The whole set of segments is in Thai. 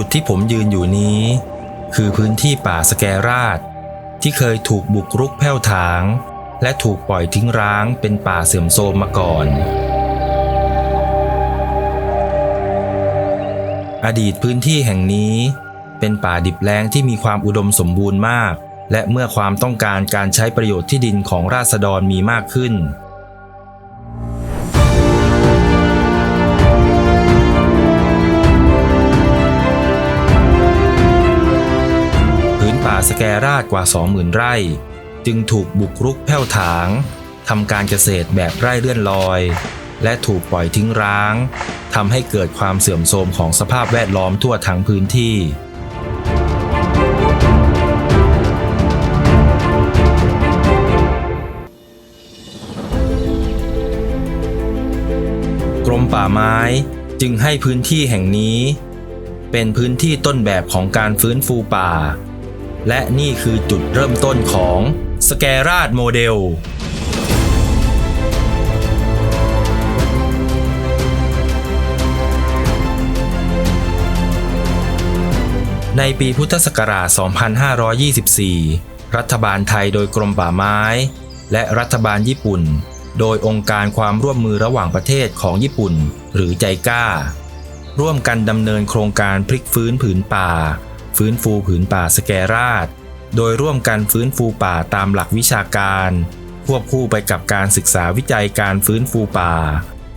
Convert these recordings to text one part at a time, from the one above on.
จุดที่ผมยืนอยู่นี้ คือพื้นที่ป่าสแกราดที่เคยถูกบุกรุกแผ่วถาง และถูกปล่อยทิ้งร้างเป็นป่าเสื่อมโทรมมาก่อน อดีตพื้นที่แห่งนี้ เป็นป่าดิบแล้งที่มีความอุดมสมบูรณ์มาก และเมื่อความต้องการการใช้ประโยชน์ที่ดินของราษฎรมีมากขึ้น สแกราดกว่า 20,000 ไร่ จึงถูกบุกรุกแผ่วถางทำการเกษตรแบบไร่เลื่อนลอย และถูกปล่อยทิ้งร้างทำให้เกิดความเสื่อมโทรมของสภาพแวดล้อมทั่วทั้งพื้นที่กรมป่าไม้จึงให้พื้นที่แห่งนี้ เป็นพื้นที่ต้นแบบของการฟื้นฟูป่า และนี่คือจุดเริ่มต้นของสแกราดโมเดลในปีพุทธศักราช 2524 รัฐบาลไทยโดยกรมป่าไม้ และรัฐบาลญี่ปุ่น โดยองค์การความร่วมมือระหว่างประเทศของญี่ปุ่น หรือใจก้า ร่วมกันดำเนินโครงการพลิกฟื้นผืนป่า ฟื้นฟูผืนป่าสแกราดโดยร่วมกันฟื้นฟูป่าตามหลักวิชาการ ควบคู่ไปกับการศึกษาวิจัยการฟื้นฟูป่า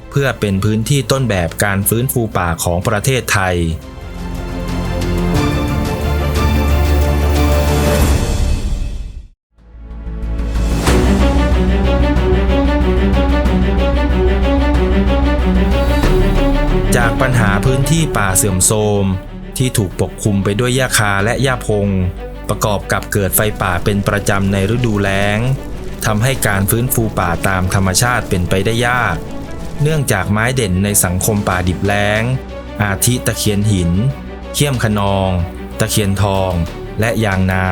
เพื่อเป็นพื้นที่ต้นแบบการฟื้นฟูป่าของประเทศไทยจากปัญหาพื้นที่ป่าเสื่อมโทรม ที่ถูกปกคลุมไปด้วยหญ้าคาและหญ้าพง ประกอบกับเกิดไฟป่าเป็นประจำในฤดูแล้งทำให้การฟื้นฟูป่าตามธรรมชาติเป็นไปได้ยาก เนื่องจากไม้เด่นในสังคมป่าดิบแล้ง อาทิตะเคียนหิน เขี้ยมขนอง ตะเคียนทอง และยางนา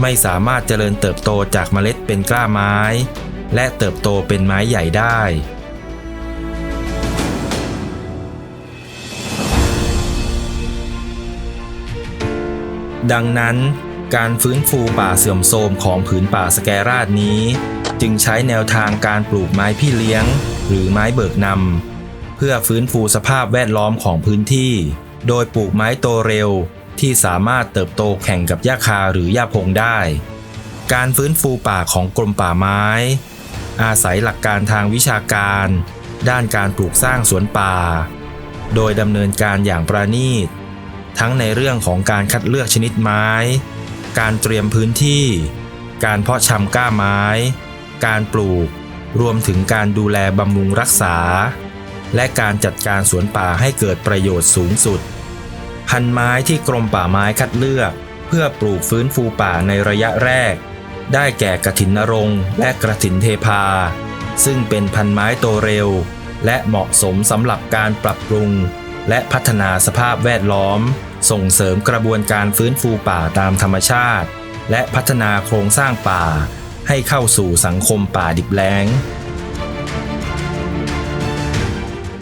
ไม่สามารถเจริญเติบโตจากเมล็ดเป็นกล้าไม้ และเติบโตเป็นไม้ใหญ่ได้ ดังนั้น การฟื้นฟูป่าเสื่อมโทรมของผืนป่าสแกราดนี้ จึงใช้แนวทางการปลูกไม้พี่เลี้ยง หรือไม้เบิกนำเพื่อฟื้นฟูสภาพแวดล้อมของพื้นที่ โดยปลูกไม้โตเร็วที่สามารถเติบโตแข่งกับหญ้าคาหรือหญ้าพงได้ การฟื้นฟูป่าของกรมป่าไม้ อาศัยหลักการทางวิชาการ ด้านการปลูกสร้างสวนป่า โดยดำเนินการอย่างประณีต ทั้งในเรื่องของการคัดเลือกชนิดไม้ การเตรียมพื้นที่ การเพาะชำก้าไม้ การปลูก รวมถึงการดูแลบำรุงรักษา และการจัดการสวนป่าให้เกิดประโยชน์สูงสุด พันไม้ที่กรมป่าไม้คัดเลือก เพื่อปลูกฟื้นฟูป่าในระยะแรก ได้แก่กระถินนรงและกระถินเทพา ซึ่งเป็นพันไม้โตเร็ว และเหมาะสมสำหรับการปรับปรุง และพัฒนาสภาพแวดล้อม ส่งเสริมกระบวนการฟื้นฟูป่าตามธรรมชาติ และพัฒนาโครงสร้างป่า ให้เข้าสู่สังคมป่าดิบแล้ง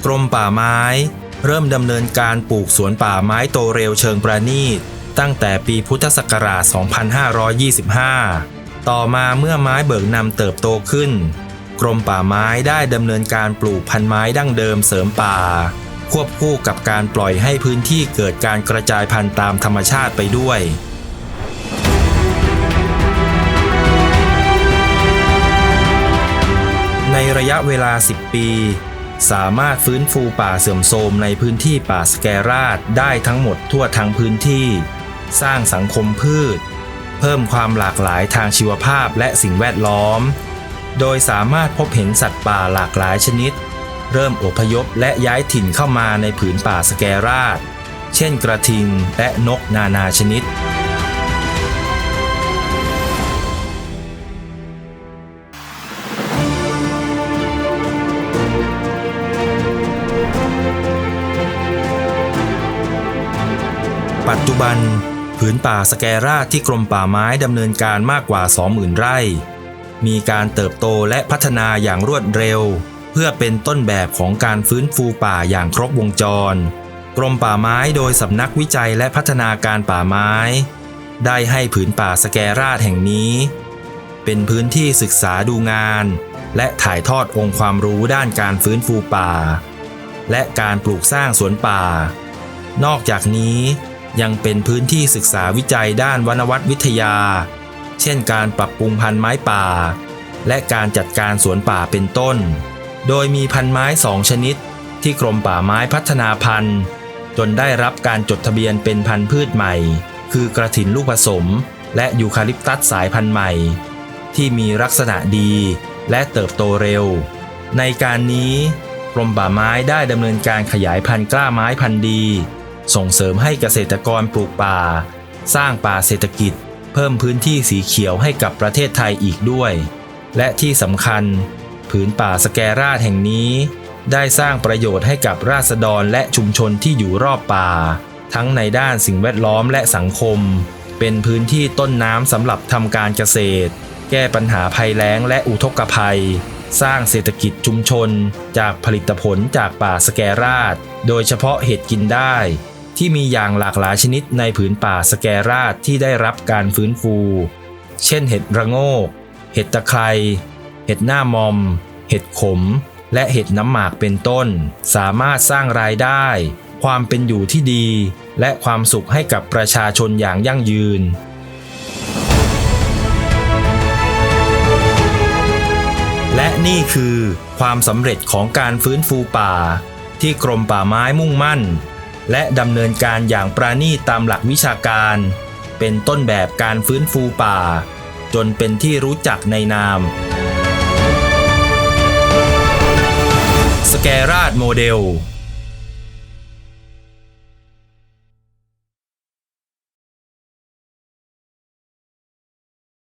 กรมป่าไม้ เริ่มดำเนินการปลูกสวนป่าไม้โตเร็วเชิงประณีต ตั้งแต่ปีพุทธศักราช 2525 ต่อมาเมื่อไม้เบิกนำเติบโตขึ้น กรมป่าไม้ได้ดำเนินการปลูกพันไม้ดั้งเดิมเสริมป่า ควบคู่กับการปล่อยให้พื้นที่เกิดการกระจายพันธุ์ตามธรรมชาติไปด้วยในระยะเวลา 10 ปี สามารถฟื้นฟูป่าเสื่อมโทรมในพื้นที่ป่าสแกราดได้ทั้งหมดทั่วทั้งพื้นที่ สร้างสังคมพืช เพิ่มความหลากหลายทางชีวภาพและสิ่งแวดล้อม โดยสามารถพบเห็นสัตว์ป่าหลากหลายชนิด เริ่มอพยพและย้ายถิ่นเข้ามาในผืนป่าสแกราดเช่นกระทิงและนกนานาชนิด ปัจจุบันผืนป่าสแกราดที่กรมป่าไม้ดำเนินการมากกว่า 20,000 ไร่ มีการเติบโตและพัฒนาอย่างรวดเร็ว เพื่อเป็นต้นแบบของการฟื้นฟูป่าอย่างครบวงจร กรมป่าไม้โดยสำนักวิจัยและพัฒนาการป่าไม้ ได้ให้ผืนป่าสแกราดแห่งนี้ เป็นพื้นที่ศึกษาดูงาน และถ่ายทอดองค์ความรู้ด้านการฟื้นฟูป่า และการปลูกสร้างสวนป่า นอกจากนี้ยังเป็นพื้นที่ศึกษาวิจัยด้านวนวัตวิทยา เช่นการปรับปรุงพันธุ์ไม้ป่า และการจัดการสวนป่าเป็นต้น โดยมีพันไม้สองชนิด ที่กรมป่าไม้พัฒนาพันธุ์ จนได้รับการจดทะเบียนเป็นพันธุ์พืชใหม่ คือกระถินลูกผสม และยูคาลิปตัสสายพันธุ์ใหม่ ที่มีลักษณะดีและเติบโตเร็ว ในการนี้กรมป่าไม้ได้ดำเนินการขยายพันธุ์กล้าไม้พันธุ์ดี ส่งเสริมให้เกษตรกรปลูกป่า สร้างป่าเศรษฐกิจ เพิ่มพื้นที่สีเขียวให้กับประเทศไทยอีกด้วย และที่สำคัญ ผืนป่าสแกราดแห่งนี้ ได้สร้างประโยชน์ให้กับราษฎรและชุมชนที่อยู่รอบป่า ทั้งในด้านสิ่งแวดล้อมและสังคม เป็นพื้นที่ต้นน้ำสำหรับทำการเกษตร แก้ปัญหาภัยแล้งและอุทกภัย สร้างเศรษฐกิจชุมชน จากผลิตผลจากป่าสแกราดโดยเฉพาะเห็ดกินได้ ที่มีอย่างหลากหลายชนิดในผืนป่าสแกราดที่ได้รับการฟื้นฟู เช่นเห็ดระโงก เห็ดตะไคร้ เห็ดหน้ามอม เห็ดขม และเห็ดน้ำหมากเป็นต้น สามารถสร้างรายได้ ความเป็นอยู่ที่ดี และความสุขให้กับประชาชนอย่างยั่งยืนและนี่คือความสำเร็จของการฟื้นฟูป่า ที่กรมป่าไม้มุ่งมั่น และดำเนินการอย่างปราณีตตามหลักวิชาการ เป็นต้นแบบการฟื้นฟูป่า จนเป็นที่รู้จักในนาม สแกราดโมเดล